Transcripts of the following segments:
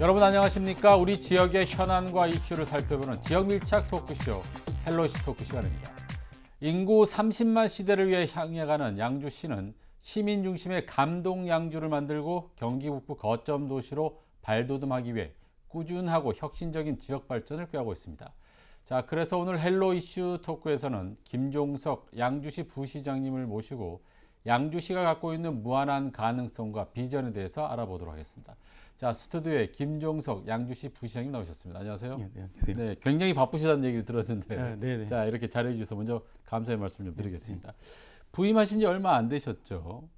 여러분 안녕하십니까? 우리 지역의 현안과 이슈를 살펴보는 지역 밀착 토크쇼 헬로시 토크 시간입니다. 인구 30만 시대를 위해 향해가는 양주시는 시민 중심의 감동 양주를 만들고 경기 북부 거점 도시로 발돋움하기 위해 꾸준하고 혁신적인 지역 발전을 꾀하고 있습니다. 자, 그래서 오늘 헬로 이슈 토크에서는 김종석 양주시 부시장님을 모시고 양주시가 갖고 있는 무한한 가능성과 비전에 대해서 알아보도록 하겠습니다. 자, 스튜디오에 김종석 양주시 부시장님 나오셨습니다. 안녕하세요. 네, 안녕하세요. 네, 굉장히 바쁘시다는 얘기를 들었는데, 아, 네네. 자 이렇게 잘해 주셔서 먼저 감사의 말씀 좀 드리겠습니다. 부임하신 지 얼마 안 되셨죠?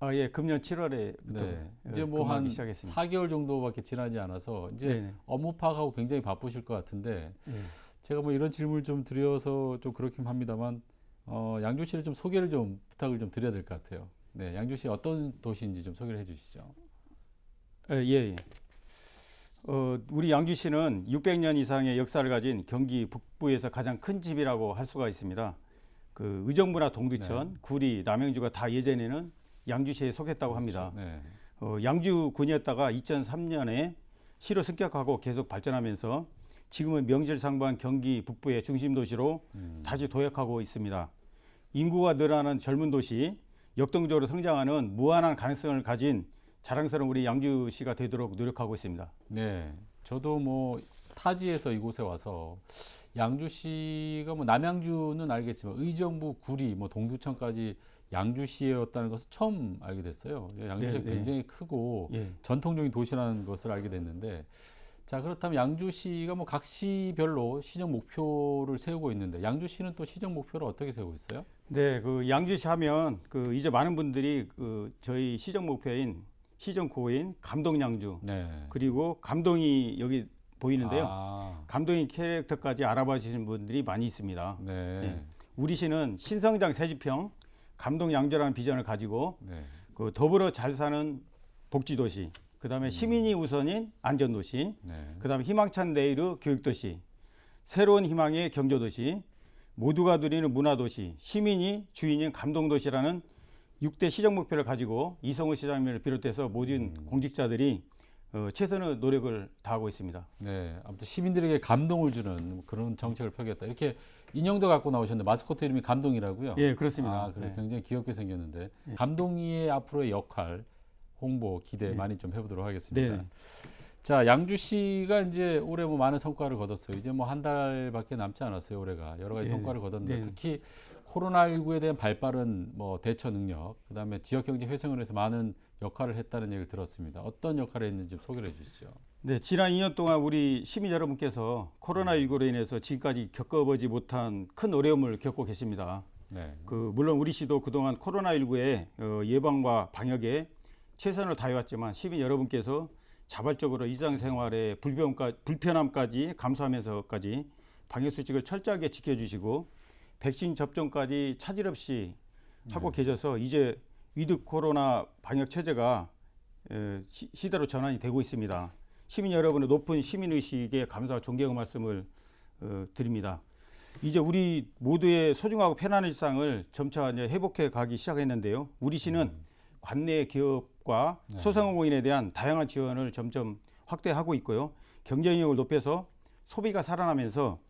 아, 예, 금년 7월에부터 네, 이제 뭐한 시작했습니다. 4개월 정도밖에 지나지 않아서 이제 네네. 업무 파악하고 굉장히 바쁘실 것 같은데, 예. 제가 뭐 이런 질문을 좀 드려서 좀 그렇긴 합니다만, 어, 양주시를 좀 소개를 좀 부탁을 좀 드려야 될 것 같아요. 네, 양주시 어떤 도시인지 좀 소개를 해주시죠. 예, 예. 어, 우리 양주시는 600년 이상의 역사를 가진 경기 북부에서 가장 큰 집이라고 할 수가 있습니다. 그 의정부나 동두천, 네. 구리, 남양주가 다 예전에는 양주시에 속했다고 합니다. 네, 어, 양주군이었다가 2003년에 시로 승격하고 계속 발전하면서 지금은 명실상부한 경기 북부의 중심 도시로 음, 다시 도약하고 있습니다. 인구가 늘어나는 젊은 도시, 역동적으로 성장하는 무한한 가능성을 가진 자랑스러운 우리 양주시가 되도록 노력하고 있습니다. 네, 저도 뭐 타지에서 이곳에 와서 양주시가 뭐 남양주는 알겠지만 의정부, 구리, 뭐 동두천까지 양주시였다는 것을 처음 알게 됐어요. 양주시가 네, 네. 굉장히 크고 예. 전통적인 도시라는 것을 알게 됐는데, 자 그렇다면 양주시가 뭐 각 시별로 시정 목표를 세우고 있는데 양주시는 또 시정 목표를 어떻게 세우고 있어요? 네, 그 양주시 하면 그 이제 많은 분들이 그 저희 시정 목표인 시정 구호인 감동 양주 네. 그리고 감동이 여기 보이는데요. 아, 감동이 캐릭터까지 알아봐 주시는 분들이 많이 있습니다. 네. 예. 우리 시는 신성장 새집형 감동 양주라는 비전을 가지고 네. 그 더불어 잘 사는 복지 도시, 그다음에 시민이 우선인 안전 도시, 네. 그다음에 희망찬 내일의 교육 도시, 새로운 희망의 경제 도시, 모두가 누리는 문화 도시, 시민이 주인인 감동 도시라는 6대 시정 목표를 가지고 이성우 시장님을 비롯해서 모든 공직자들이 어, 최선의 노력을 다하고 있습니다. 네, 아무튼 시민들에게 감동을 주는 그런 정책을 펴겠다. 이렇게 인형도 갖고 나오셨는데 마스코트 이름이 감동이라고요? 예, 그렇습니다. 아, 그래 네. 굉장히 귀엽게 생겼는데 예. 감동이의 앞으로의 역할 홍보 기대 예. 많이 좀 해보도록 하겠습니다. 네. 자, 양주시가 이제 올해 뭐 많은 성과를 거뒀어요. 이제 뭐 한 달밖에 남지 않았어요. 올해가 여러 가지 네. 성과를 거뒀는데 네. 특히 코로나19에 대한 발빠른 뭐 대처 능력, 그다음에 지역 경제 회생을 해서 많은 역할을 했다는 얘기를 들었습니다. 어떤 역할을 했는지 좀 소개를 해주시죠. 네, 지난 2년 동안 우리 시민 여러분께서 코로나19로 인해서 지금까지 겪어보지 못한 큰 어려움을 겪고 계십니다. 네. 그 물론 우리 시도 그동안 코로나19의 어, 예방과 방역에 최선을 다해왔지만 시민 여러분께서 자발적으로 일상생활의 불편함까, 불편함까지 감수하면서까지 방역 수칙을 철저하게 지켜주시고 백신 접종까지 차질 없이 하고 계셔서 이제 위드 코로나 방역 체제가 시, 시대로 전환이 되고 있습니다. 시민 여러분의 높은 시민 의식에 감사와 존경의 말씀을 어, 드립니다. 이제 우리 모두의 소중하고 편안한 일상을 점차 이제 회복해 가기 시작했는데요. 우리 시는 관내 기업과 네. 소상공인에 대한 다양한 지원을 점점 확대하고 있고요. 경쟁력을 높여서 소비가 살아나면서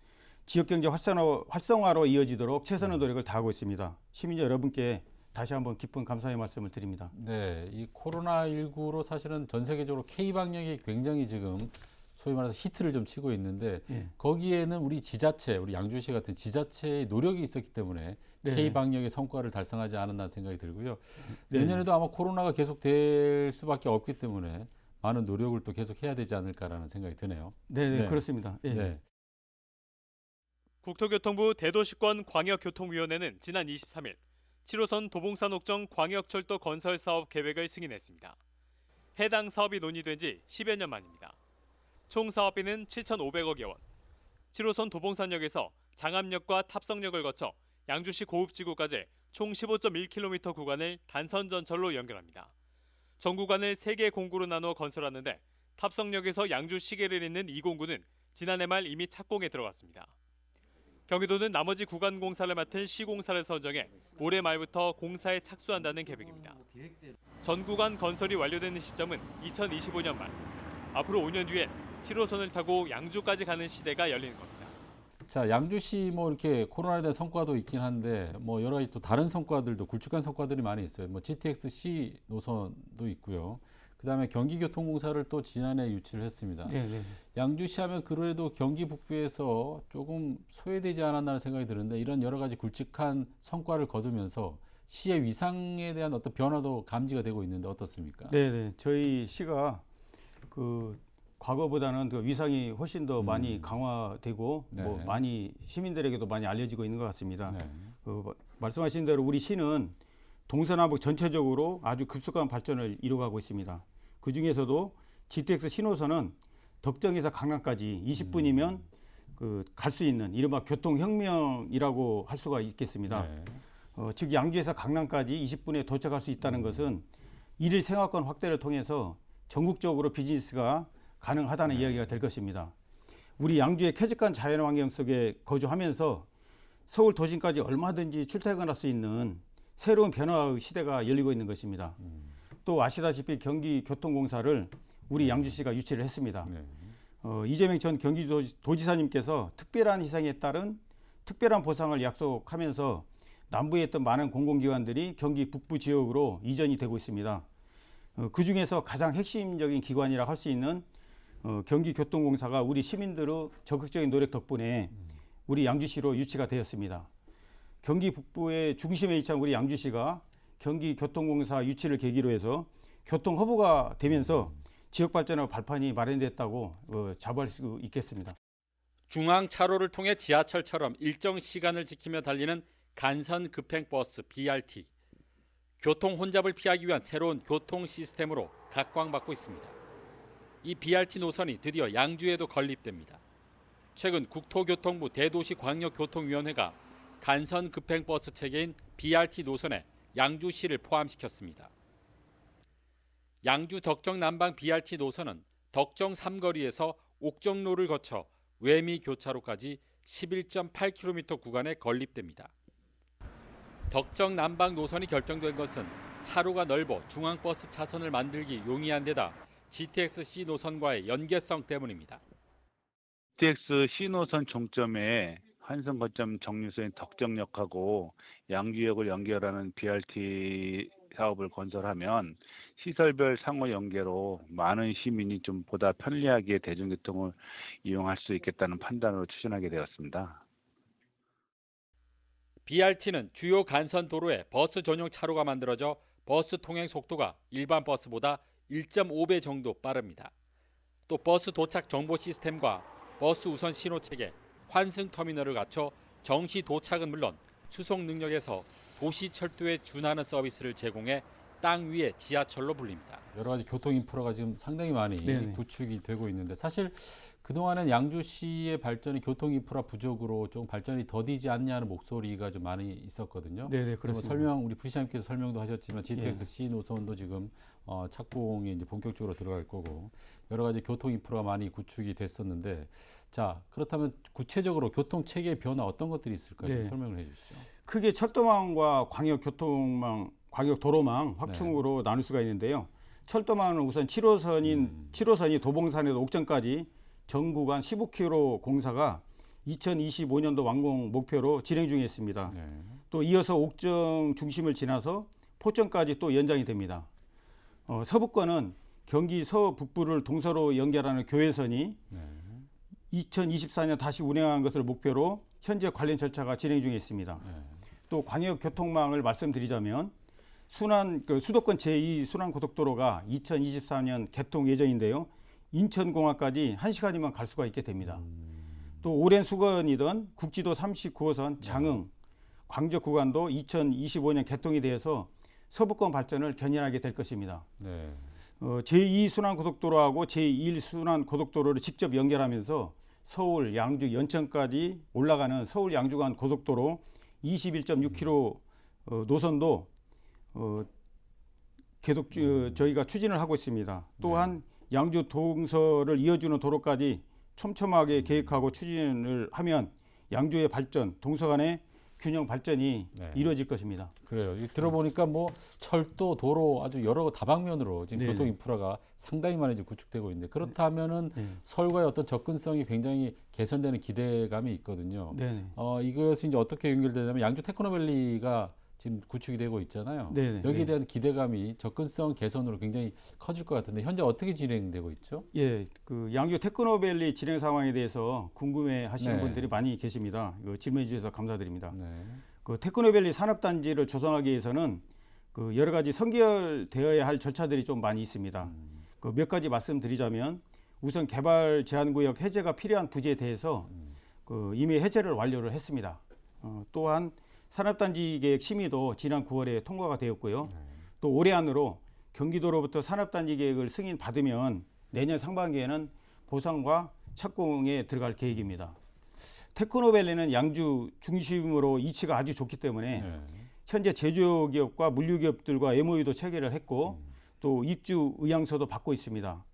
지역 경제 활성화, 활성화 로 이어지도록 최선의 노력을 다하고 있습니다. 시민 여러분께 다시 한번 깊은 감사의 말씀을 드립니다. 네, 이 코로나19로 사실은 전 세계적으로 K 방역이 굉장히 지금 소위 말해서 히트를 좀 치고 있는데 예. 거기에는 우리 지자체, 우리 양주시 같은 지자체의 노력이 있었기 때문에 네. K 방역의 성과를 달성하지 않았나 생각이 들고요. 네. 내년에도 아마 코로나가 계속 될 수밖에 없기 때문에 많은 노력을 또 계속 해야 되지 않을까라는 생각이 드네요. 네, 네, 네. 그렇습니다. 예. 네. 국토교통부 대도시권 광역교통위원회는 지난 23일 7호선 도봉산 옥정 광역철도 건설 사업 계획을 승인했습니다. 해당 사업이 논의된 지 10여 년 만입니다. 총 사업비는 7,500억여 원. 7호선 도봉산역에서 장암역과 탑성역을 거쳐 양주시 고읍지구까지 총 15.1km 구간을 단선 전철로 연결합니다. 전 구간을 3개 공구로 나누어 건설하는데 탑성역에서 양주 시계를 잇는 이 공구는 지난해 말 이미 착공에 들어갔습니다. 경기도는 나머지 구간 공사를 맡을 시공사를 선정해 올해 말부터 공사에 착수한다는 계획입니다. 전 구간 건설이 완료되는 시점은 2025년 말. 앞으로 5년 뒤엔 7호선을 타고 양주까지 가는 시대가 열리는 겁니다. 자, 양주시 뭐 이렇게 코로나에 대한 성과도 있긴 한데 뭐 여러 가지 또 다른 성과들도 굵직한 성과들이 많이 있어요. 뭐 GTX-C 노선도 있고요. 그다음에 경기교통공사를 또 지난해 유치를 했습니다. 네, 네. 양주시 하면 그래도 경기 북부에서 조금 소외되지 않았나는 생각이 드는데 이런 여러 가지 굵직한 성과를 거두면서 시의 위상에 대한 어떤 변화도 감지가 되고 있는데 어떻습니까? 네, 네. 저희 시가 그 과거보다는 그 위상이 훨씬 더 음. 많이 강화되고 네. 뭐 많이 시민들에게도 많이 알려지고 있는 것 같습니다. 네. 그 마- 말씀하신 대로 우리 시는 동서남북 전체적으로 아주 급속한 발전을 이루어가고 있습니다. 그 중에서도 GTX 신호선은 덕정에서 강남까지 20분이면 그갈 수 있는 이른바 교통혁명이라고 할 수가 있겠습니다. 네. 어, 즉 양주에서 강남까지 20분에 도착할 수 있다는 것은 일일 생활권 확대를 통해서 전국적으로 비즈니스가 가능하다는 이야기가 될 것입니다. 우리 양주의 쾌적한 자연환경 속에 거주하면서 서울 도심까지 얼마든지 출퇴근할 수 있는 새로운 변화의 시대가 열리고 있는 것입니다. 또 아시다시피 경기교통공사를 우리 양주시가 유치를 했습니다. 네. 어, 이재명 전 경기도지사님께서 특별한 희생에 따른 특별한 보상을 약속하면서 남부에 있던 많은 공공기관들이 경기 북부 지역으로 이전이 되고 있습니다. 어, 그 중에서 가장 핵심적인 기관이라 할 수 있는 어, 경기교통공사가 우리 시민들의 적극적인 노력 덕분에 우리 양주시로 유치가 되었습니다. 경기 북부의 중심에 위치한 우리 양주시가 경기교통공사 유치를 계기로 해서 교통 허브가 되면서 지역 발전의 발판이 마련됐다고 어, 자부할 수 있겠습니다. 중앙 차로를 통해 지하철처럼 일정 시간을 지키며 달리는 간선 급행 버스 BRT. 교통 혼잡을 피하기 위한 새로운 교통 시스템으로 각광받고 있습니다. 이 BRT 노선이 드디어 양주에도 건립됩니다. 최근 국토교통부 대도시광역교통위원회가 간선 급행 버스 체계인 BRT 노선에 양주시를 포함시켰습니다. 양주 덕정 남방 BRT 노선은 덕정 삼거리에서 옥정로를 거쳐 외미 교차로까지 11.8km 구간에 건립됩니다. 덕정 남방 노선이 결정된 것은 차로가 넓어 중앙버스 차선을 만들기 용이한 데다 GTX-C 노선과의 연계성 때문입니다. GTX 신호선 종점에 환승 거점 정류소인 덕정역하고 양주역을 연결하는 BRT 사업을 건설하면 시설별 상호 연계로 많은 시민이 좀 보다 편리하게 대중교통을 이용할 수 있겠다는 판단으로 추진하게 되었습니다. BRT는 주요 간선 도로에 버스 전용 차로가 만들어져 버스 통행 속도가 일반 버스보다 1.5배 정도 빠릅니다. 또 버스 도착 정보 시스템과 버스 우선 신호 체계, 환승 터미널을 갖춰 정시 도착은 물론 수송 능력에서 도시 철도에 준하는 서비스를 제공해 땅 위에 지하철로 불립니다. 여러 가지 교통 인프라가 지금 상당히 많이 네네. 구축이 되고 있는데 사실 그동안은 양주시의 발전이 교통 인프라 부족으로 좀 발전이 더디지 않냐는 목소리가 좀 많이 있었거든요. 네, 네, 그렇습니다. 설명 우리 부시장님께서 설명도 하셨지만 GTX-C 노선도 지금 어, 착공이 이제 본격적으로 들어갈 거고 여러 가지 교통 인프라가 많이 구축이 됐었는데 자 그렇다면 구체적으로 교통 체계 변화 어떤 것들이 있을까요? 좀 네. 설명을 해주시죠. 크게 철도망과 광역 교통망, 광역 도로망 확충으로 나눌 수가 있는데요. 철도망은 우선 7호선인 음. 7호선이 도봉산에서 옥천까지 전 구간 15km 공사가 2025년도 완공 목표로 진행 중에 있습니다. 네. 또 이어서 옥정 중심을 지나서 포천까지 또 연장이 됩니다. 어, 서북권은 경기 서북부를 동서로 연결하는 교회선이 네. 2024년 다시 운행한 것을 목표로 현재 관련 절차가 진행 중에 있습니다. 네. 또 광역 교통망을 말씀드리자면 순환 그 수도권 제2 순환 고속도로가 2024년 개통 예정인데요. 인천공항까지 1시간이면 갈 수가 있게 됩니다. 또 오랜 수건이던 국지도 39호선 장흥 광적 구간도 2025년 개통이 되어서 서부권 발전을 견인하게 될 것입니다. 네. 어, 제2 순환 고속도로하고 제1 순환 고속도로를 직접 연결하면서 서울, 양주, 연천까지 올라가는 서울 양주 간 고속도로 21.6km 어, 노선도 어, 계속 주, 저희가 추진을 하고 있습니다. 또한 양주 동서를 이어주는 도로까지 촘촘하게 계획하고 추진을 하면 양주의 발전, 동서 간의 균형 발전이 네. 이루어질 것입니다. 그래요. 이 들어보니까 뭐 철도, 도로 아주 여러 다방면으로 지금 네네. 교통 인프라가 상당히 많이 지금 구축되고 있는데 그렇다면은 네. 서울과의 어떤 접근성이 굉장히 개선되는 기대감이 있거든요. 네네. 어, 이것이 이제 어떻게 연결되냐면 양주 테크노밸리가 지금 구축이 되고 있잖아요. 네네. 여기에 네. 대한 기대감이 접근성 개선으로 굉장히 커질 것 같은데 현재 어떻게 진행되고 있죠? 예, 그 양주 테크노밸리 진행 상황에 대해서 궁금해 하시는 네. 분들이 많이 계십니다. 이거 질문해 주셔서 감사드립니다. 네. 그 테크노밸리 산업단지를 조성하기 위해서는 그 여러 가지 선결되어야 할 절차들이 좀 많이 있습니다. 음. 그몇 가지 말씀드리자면 우선 개발 제한구역 해제가 필요한 부지에 대해서 음. 그 이미 해제를 완료를 했습니다. 어, 또한 산업단지 계획 심의도 지난 9월에 통과가 되었고요. 또 올해 안으로 경기도로부터 산업단지 계획을 승인 받으면 내년 상반기에는 보상과 착공에 들어갈 계획입니다. 테크노밸리는 양주 중심으로 위치가 아주 좋기 때문에 네. 현재 제조기업과 물류기업들과 MOU도 체결을 했고 또 입주 의향서도 받고 있습니다.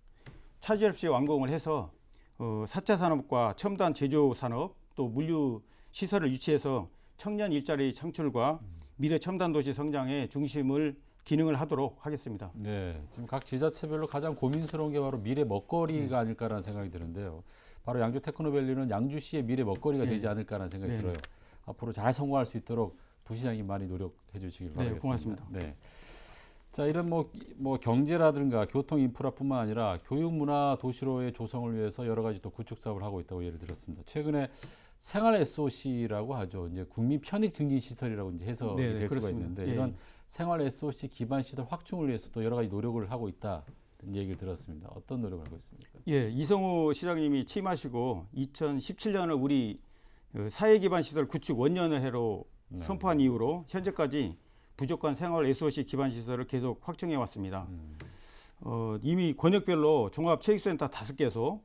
차질 없이 완공을 해서 어, 4차 산업과 첨단 제조 산업 또 물류 시설을 유치해서 청년 일자리 창출과 미래 첨단 도시 성장의 중심을 기능을 하도록 하겠습니다. 네, 지금 각 지자체별로 가장 고민스러운 게 바로 미래 먹거리가 아닐까라는 생각이 드는데요. 바로 양주 테크노밸리는 양주시의 미래 먹거리가 네. 되지 않을까라는 생각이 네. 들어요. 앞으로 잘 성공할 수 있도록 부시장이 많이 노력해 주시길 네, 바라겠습니다. 고맙습니다. 네. 자, 이런 뭐, 뭐 경제라든가 교통 인프라뿐만 아니라 교육 문화 도시로의 조성을 위해서 여러 가지 또 구축 사업을 하고 있다고 예를 들었습니다. 최근에 생활 SOC라고 하죠. 이제 국민 편익 증진 시설이라고 이제 해석이 네, 네, 될 수가 그렇습니다. 있는데 예, 이런 예. 생활 SOC 기반 시설 확충을 위해서 또 여러 가지 노력을 하고 있다. 얘기를 들었습니다. 어떤 노력을 하고 있습니까? 예, 이성우 시장님이 취임하시고 2017년을 우리 어, 사회 기반 시설 구축 원년을 해로 네. 선포한 이후로 현재까지 부족한 생활 SOC 기반 시설을 계속 확충해 왔습니다. 음. 어, 이미 권역별로 종합 체육센터 5개소,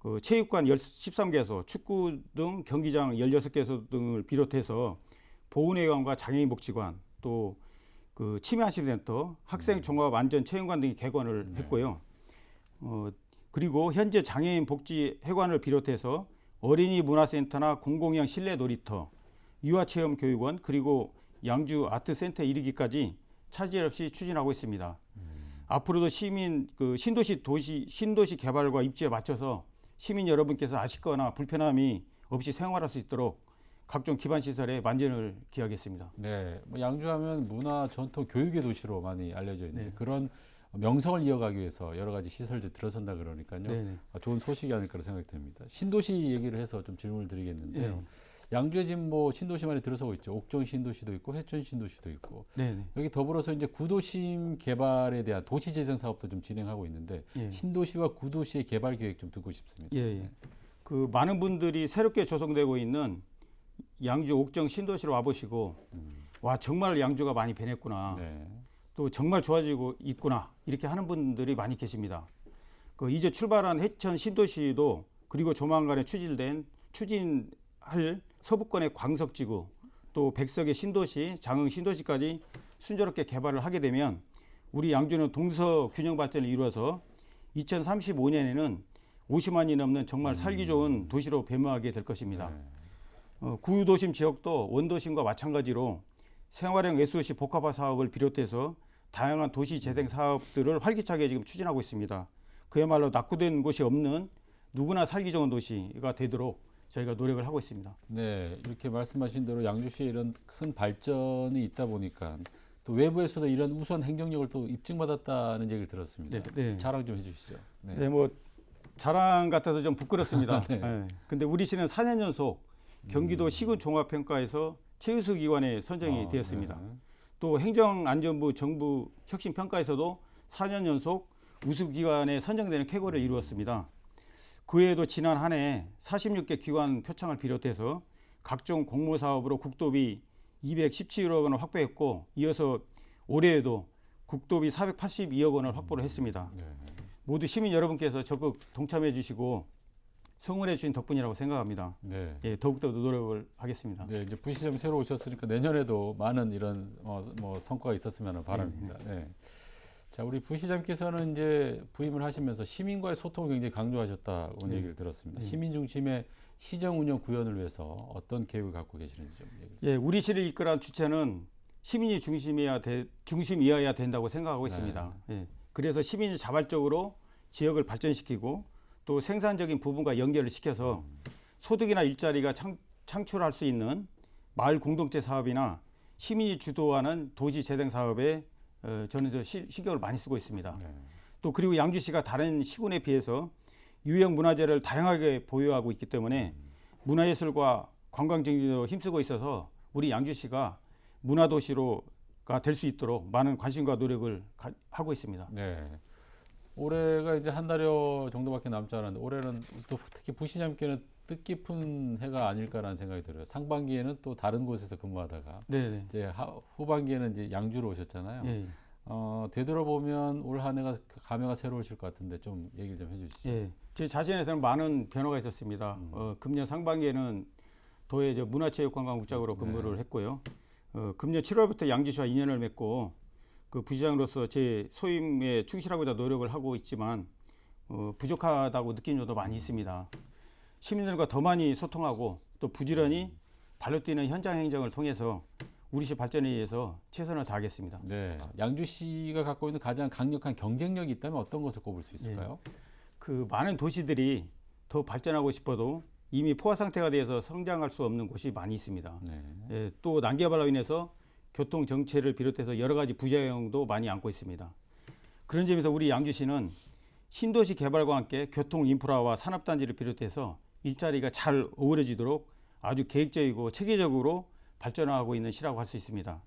그 체육관 13개소, 축구 등 경기장 16개소 등을 비롯해서 보훈회관과 장애인 복지관, 또 그 치매안심센터, 학생 종합 안전 체험관 등이 개관을 했고요. 어, 그리고 현재 장애인 복지 회관을 비롯해서 어린이 문화센터나 공공형 실내 놀이터, 유아체험 교육원 그리고 양주 아트센터 이르기까지 차질 없이 추진하고 있습니다. 앞으로도 시민 그 신도시 도시 신도시 개발과 입지에 맞춰서 시민 여러분께서 아쉽거나 불편함이 없이 생활할 수 있도록 각종 기반 시설에 만전을 기하겠습니다. 네, 뭐 양주하면 문화, 전통, 교육의 도시로 많이 알려져 있는데 네. 그런 명성을 이어가기 위해서 여러 가지 시설들 들어선다 그러니까요. 네. 아, 좋은 소식이 아닐까 생각이 듭니다. 신도시 얘기를 해서 좀 질문을 드리겠는데요. 네. 양주에 지금 뭐 신도시 많이 들어서고 있죠. 옥정 신도시도 있고 해천 신도시도 있고 네. 네. 여기 더불어서 이제 구도심 개발에 대한 도시 재생 사업도 좀 진행하고 있는데 예. 신도시와 구도시의 개발 계획 좀 듣고 싶습니다. 예, 예. 그 많은 분들이 새롭게 조성되고 있는 양주 옥정 신도시로 와보시고 와 정말 양주가 많이 변했구나. 네. 또 정말 좋아지고 있구나 이렇게 하는 분들이 많이 계십니다. 그 이제 출발한 해천 신도시도 그리고 조만간에 추진된 추진 할 서부권의 광석지구 또 백석의 신도시, 장흥 신도시까지 순조롭게 개발을 하게 되면 우리 양주는 동서 균형 발전을 이루어서 2035년에는 50만이 넘는 정말 살기 좋은 도시로 변모하게 될 것입니다. 네. 어, 구도심 지역도 원도심과 마찬가지로 생활형 SOC 복합화 사업을 비롯해서 다양한 도시 재생 사업들을 활기차게 지금 추진하고 있습니다. 그야말로 낙후된 곳이 없는 누구나 살기 좋은 도시가 되도록 저희가 노력을 하고 있습니다. 네, 이렇게 말씀하신 대로 양주시에 이런 큰 발전이 있다 보니까 또 외부에서도 이런 우수한 행정력을 또 입증받았다는 얘기를 들었습니다. 네, 네. 자랑 좀 해주시죠. 네. 네, 뭐 자랑 같아서 좀 부끄럽습니다. 네. 네. 근데 우리 시는 4년 연속 경기도 시군 종합평가에서 최우수 기관에 선정이 아, 되었습니다. 네. 또 행정안전부 정부 혁신평가에서도 4년 연속 우수기관에 선정되는 쾌거를 이루었습니다. 그 외에도 지난 한 해 46개 기관 표창을 비롯해서 각종 공모 사업으로 국도비 217억 원을 확보했고 이어서 올해에도 국도비 482억 원을 확보를 했습니다. 네. 모두 시민 여러분께서 적극 동참해 주시고 성원해 주신 덕분이라고 생각합니다. 네. 예, 더욱더 노력을 하겠습니다. 네, 이제 부시점 새로 오셨으니까 내년에도 많은 이런 어, 뭐 성과가 있었으면 바랍니다. 네. 자, 우리 부시장께서는 이제 부임을 하시면서 시민과의 소통을 굉장히 강조하셨다고 네. 얘기를 들었습니다. 네. 시민 중심의 시정 운영 구현을 위해서 어떤 계획을 갖고 계시는지 좀 얘기. 예, 우리 시를 이끌어간 주체는 시민이 중심이어야 돼, 중심이어야 된다고 생각하고 네. 있습니다. 예, 그래서 시민이 자발적으로 지역을 발전시키고 또 생산적인 부분과 연결을 시켜서 소득이나 일자리가 창, 창출할 수 있는 마을 공동체 사업이나 시민이 주도하는 도시 재생 사업에 어, 저는 저 시, 신경을 많이 쓰고 있습니다. 네. 또 그리고 양주시가 다른 시군에 비해서 유형 문화재를 다양하게 보유하고 있기 때문에 문화예술과 관광 증진으로 힘쓰고 있어서 우리 양주시가 문화도시로가 될 수 있도록 많은 관심과 노력을 가- 하고 있습니다. 네. 올해가 이제 한 달여 정도밖에 남지 않았는데 올해는 또 특히 부시장께는 뜻깊은 해가 아닐까라는 생각이 들어요. 상반기에는 또 다른 곳에서 근무하다가 네, 이제 하, 후반기에는 이제 양주로 오셨잖아요. 예, 어, 되돌아보면 올 한 해가 감회가 새로우실 것 같은데 좀 얘기를 좀 해주시죠. 예. 제 자신에서는 많은 변화가 있었습니다. 음. 어, 금년 상반기에는 도의 저 문화체육관광국장으로 근무를 네. 했고요. 어, 금년 7월부터 양주시와 인연을 맺고 그 부시장으로서 제 소임에 충실하고자 노력을 하고 있지만 어, 부족하다고 느끼는 점도 많이 있습니다. 시민들과 더 많이 소통하고 또 부지런히 발로 뛰는 현장 행정을 통해서 우리 시 발전에 위해서 최선을 다하겠습니다. 네. 양주시가 갖고 있는 가장 강력한 경쟁력이 있다면 어떤 것을 꼽을 수 있을까요? 그 많은 도시들이 더 발전하고 싶어도 이미 포화 상태가 되어서 성장할 수 없는 곳이 많이 있습니다. 네. 예, 또 난개발로 인해서 교통 정체를 비롯해서 여러 가지 부작용도 많이 안고 있습니다. 그런 점에서 우리 양주시는 신도시 개발과 함께 교통 인프라와 산업단지를 비롯해서 일자리가 잘 어우러지도록 아주 계획적이고 체계적으로 발전하고 있는 시라고 할 수 있습니다.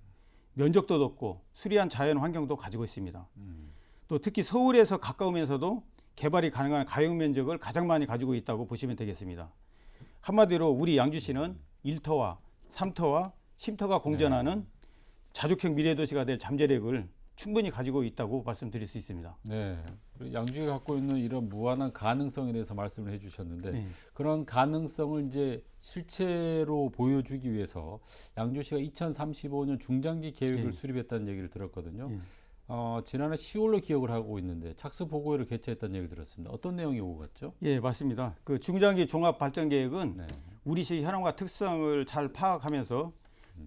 면적도 높고 수리한 자연 환경도 가지고 있습니다. 또 특히 서울에서 가까우면서도 개발이 가능한 가용 면적을 가장 많이 가지고 있다고 보시면 되겠습니다. 한마디로 우리 양주시는 1터와 3터와 쉼터가 공존하는 자족형 미래도시가 될 잠재력을 충분히 가지고 있다고 말씀드릴 수 있습니다. 네. 양주가 갖고 있는 이런 무한한 가능성에 대해서 말씀을 해주셨는데 네. 그런 가능성을 이제 실체로 보여주기 위해서 양주시가 2035년 중장기 계획을 네. 수립했다는 얘기를 들었거든요. 네. 어, 지난해 10월로 기억을 하고 있는데 착수 보고회를 개최했다는 얘기를 들었습니다. 어떤 내용이 오고 갔죠? 예, 맞습니다. 그 중장기 종합 발전 계획은 네. 우리시 현황과 특성을 잘 파악하면서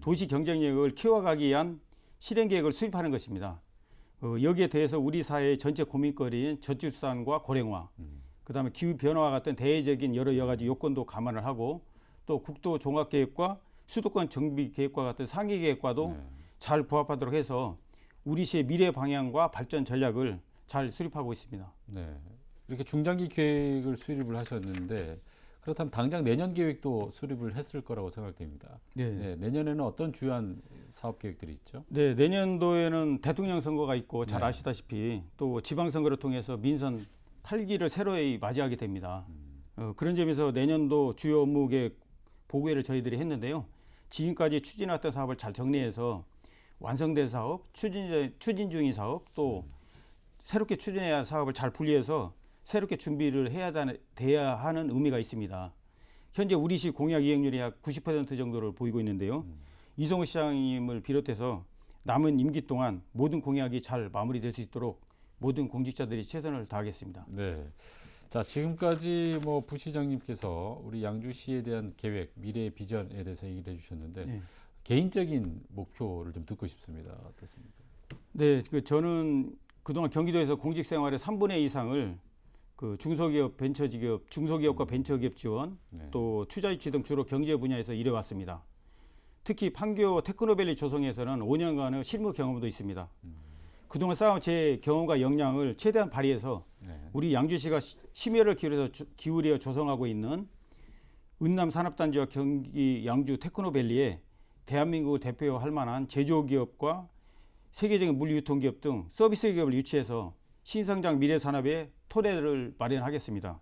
도시 경쟁력을 키워가기 위한 실행 계획을 수립하는 것입니다. 어, 여기에 대해서 우리 사회의 전체 고민거리인 저출산과 고령화, 그다음에 기후 변화와 같은 대외적인 여러 여가지 요건도 감안을 하고 또 국도 종합 계획과 수도권 정비 계획과 같은 상기 계획과도 네. 잘 부합하도록 해서 우리 시의 미래 방향과 발전 전략을 잘 수립하고 있습니다. 네. 이렇게 중장기 계획을 수립을 하셨는데 그렇다면 당장 내년 계획도 수립을 했을 거라고 생각됩니다. 네. 네, 내년에는 어떤 주요한 사업 계획들이 있죠? 네, 내년도에는 대통령 선거가 있고 잘 네. 아시다시피 또 지방 선거를 통해서 민선 8기를 새로이 맞이하게 됩니다. 어, 그런 점에서 내년도 주요 업무 계획 보고회를 저희들이 했는데요. 지금까지 추진했던 사업을 잘 정리해서 완성된 사업, 추진 추진 중인 사업, 또 새롭게 추진해야 할 사업을 잘 분리해서 새롭게 준비를 해야 다- 돼야 하는 의미가 있습니다. 현재 우리시 공약 이행률이 약 90% 정도를 보이고 있는데요. 이성우 시장님을 비롯해서 남은 임기 동안 모든 공약이 잘 마무리될 수 있도록 모든 공직자들이 최선을 다하겠습니다. 네. 자, 지금까지 뭐 부시장님께서 우리 양주시에 대한 계획, 미래 비전에 대해서 얘기를 해주셨는데 네. 개인적인 목표를 좀 듣고 싶습니다. 어떻습니까? 네, 그 저는 그동안 경기도에서 공직 생활의 3분의 2 이상을 그 중소기업, 벤처기업, 중소기업과 벤처기업 지원, 네. 또 투자 유치 등 주로 경제 분야에서 일해왔습니다. 특히 판교 테크노밸리 조성에서는 5년간의 실무 경험도 있습니다. 그동안 쌓은 제 경험과 역량을 최대한 발휘해서 네. 우리 양주시가 시- 심혈을 기울여서 조- 기울여 조성하고 있는 은남 산업단지와 경기 양주 테크노밸리에 대한민국을 대표할 만한 제조기업과 세계적인 물류유통기업 등 서비스 기업을 유치해서 신성장 미래 산업의 토대를 마련하겠습니다.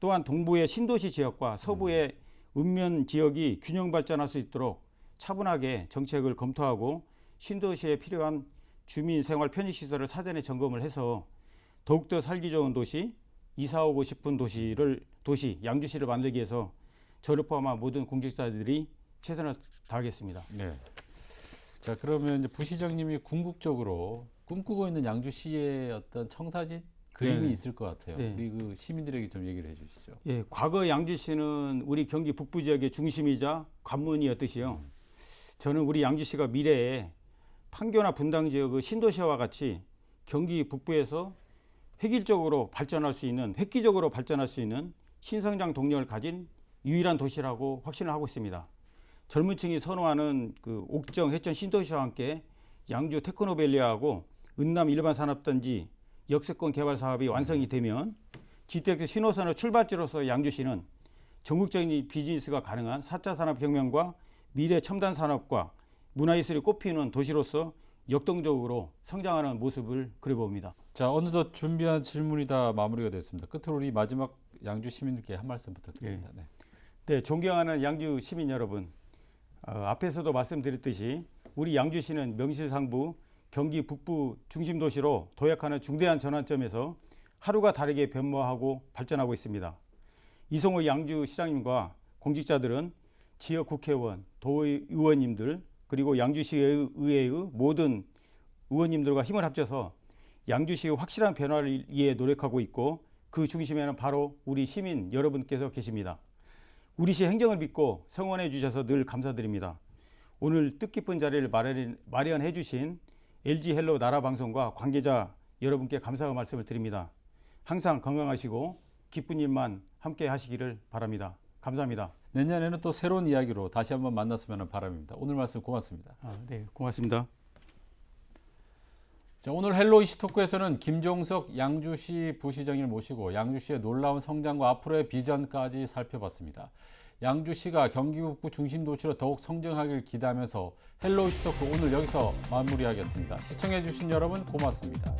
또한 동부의 신도시 지역과 서부의 읍면 지역이 균형 발전할 수 있도록 차분하게 정책을 검토하고 신도시에 필요한 주민 생활 편의 시설을 사전에 점검을 해서 더욱더 살기 좋은 도시, 이사 오고 싶은 도시를 도시 양주시를 만들기 위해서 저를 포함한 모든 공직자들이 최선을 다하겠습니다. 네. 자, 그러면 부시장님이 궁극적으로 꿈꾸고 있는 양주시의 어떤 청사진 그림이 네. 있을 것 같아요. 네. 우리 그 시민들에게 좀 얘기를 해주시죠. 예, 과거 양주시는 우리 경기 북부 지역의 중심이자 관문이었듯이요. 저는 우리 양주시가 미래에 판교나 분당 지역의 신도시와 같이 경기 북부에서 획일적으로 발전할 수 있는 획기적으로 발전할 수 있는 신성장 동력을 가진 유일한 도시라고 확신을 하고 있습니다. 젊은 층이 선호하는 그 옥정 해천 신도시와 함께 양주 테크노밸리하고 은남 일반 산업단지 역세권 개발 사업이 완성이 되면 GTX 신호선의 출발지로서 양주시는 전국적인 비즈니스가 가능한 4차 산업혁명과 미래 첨단 산업과 문화예술이 꽃피우는 도시로서 역동적으로 성장하는 모습을 그려봅니다. 자 어느덧 준비한 질문이 다 마무리가 됐습니다. 끝으로 우리 마지막 양주 시민들께 한 말씀 부탁드립니다. 네. 네, 존경하는 양주 시민 여러분, 어, 앞에서도 말씀드렸듯이 우리 양주시는 명실상부 경기 북부 중심 도시로 도약하는 중대한 전환점에서 하루가 다르게 변모하고 발전하고 있습니다. 이성호 양주 시장님과 공직자들은 지역 국회의원, 도의원님들 그리고 양주시의회의 모든 의원님들과 힘을 합쳐서 양주시의 확실한 변화를 위해 노력하고 있고 그 중심에는 바로 우리 시민 여러분께서 계십니다. 우리 시 행정을 믿고 성원해 주셔서 늘 감사드립니다. 오늘 뜻깊은 자리를 마련, 마련해 주신 LG 헬로 나라 방송과 관계자 여러분께 감사의 말씀을 드립니다. 항상 건강하시고 기쁜 일만 함께 하시기를 바랍니다. 감사합니다. 내년에는 또 새로운 이야기로 다시 한번 만났으면 하는 바람입니다. 오늘 말씀 고맙습니다. 아, 네, 고맙습니다. 자, 오늘 헬로 이시 토크에서는 김종석 양주시 부시장을 모시고 양주시의 놀라운 성장과 앞으로의 비전까지 살펴봤습니다. 양주시가 경기 북부 중심 도시로 더욱 성장하길 기대하면서 헬로 이시 토크 오늘 여기서 마무리하겠습니다. 시청해 주신 여러분 고맙습니다.